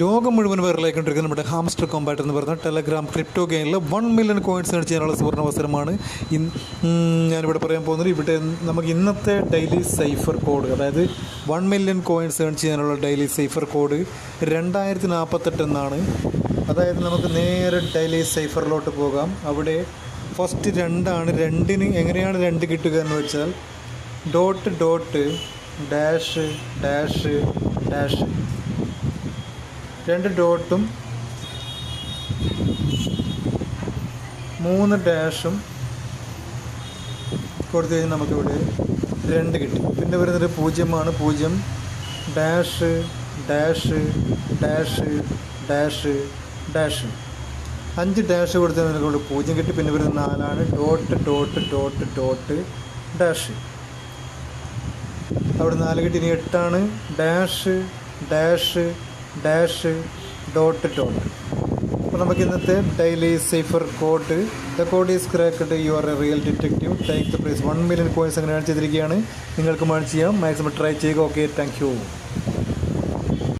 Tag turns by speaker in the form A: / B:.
A: ലോകം മുഴുവൻ വൈറലായിക്കൊണ്ടിരിക്കുന്ന നമ്മുടെ ഹാംസ്റ്റർ കോമ്പാറ്റ് എന്ന് പറയുന്ന ടെലഗ്രാം ക്രിപ്റ്റോ ഗെയിനിൽ വൺ മില്യൺ കോയിൻസ് ഏൺ ചെയ്യാനുള്ള സുവർണ അവസരമാണ് ഞാനിവിടെ പറയാൻ പോകുന്നത് ഇവിടെ നമുക്ക് ഇന്നത്തെ ഡെയിലി സൈഫർ കോഡ് അതായത് വൺ മില്യൺ കോയിൻസ് ഏൺ ചെയ്യാനുള്ള ഡെയിലി സൈഫർ കോഡ് രണ്ടായിരത്തി നാൽപ്പത്തെട്ട് എന്നാണ്. അതായത് നമുക്ക് നേരെ ഡെയിലി സൈഫറിലോട്ട് പോകാം. അവിടെ ഫസ്റ്റ് രണ്ടാണ് രണ്ടിന് എങ്ങനെയാണ് രണ്ട് കിട്ടുക എന്ന് വെച്ചാൽ dot dot dash dash dash രണ്ട് ഡോട്ടും മൂന്ന് ഡാഷും കൊടുത്തു കഴിഞ്ഞാൽ നമുക്കിവിടെ രണ്ട് കിട്ടി. പിന്നെ വരുന്നത് പൂജ്യമാണ്. പൂജ്യം dash dash dash dash dash. അഞ്ച് ഡാഷ് കൊടുത്താൽ നമുക്കിവിടെ പൂജ്യം കിട്ടി. പിന്നെ വരുന്നത് നാലാണ് dot dot dot dot dash. അവിടെ നാല് കിട്ടി. ഇനി എട്ടാണ്. Dash dash dash dot dot. അപ്പോൾ നമുക്ക് ഇന്നത്തെ daily cipher code the code is cracked you are a real detective. Take the prize one million coins അങ്ങനെ ചെയ്തിരിക്കുകയാണ്. നിങ്ങൾക്ക് മേൺ ചെയ്യാം. മാക്സിമം ട്രൈ ചെയ്യുക. Okay thank you.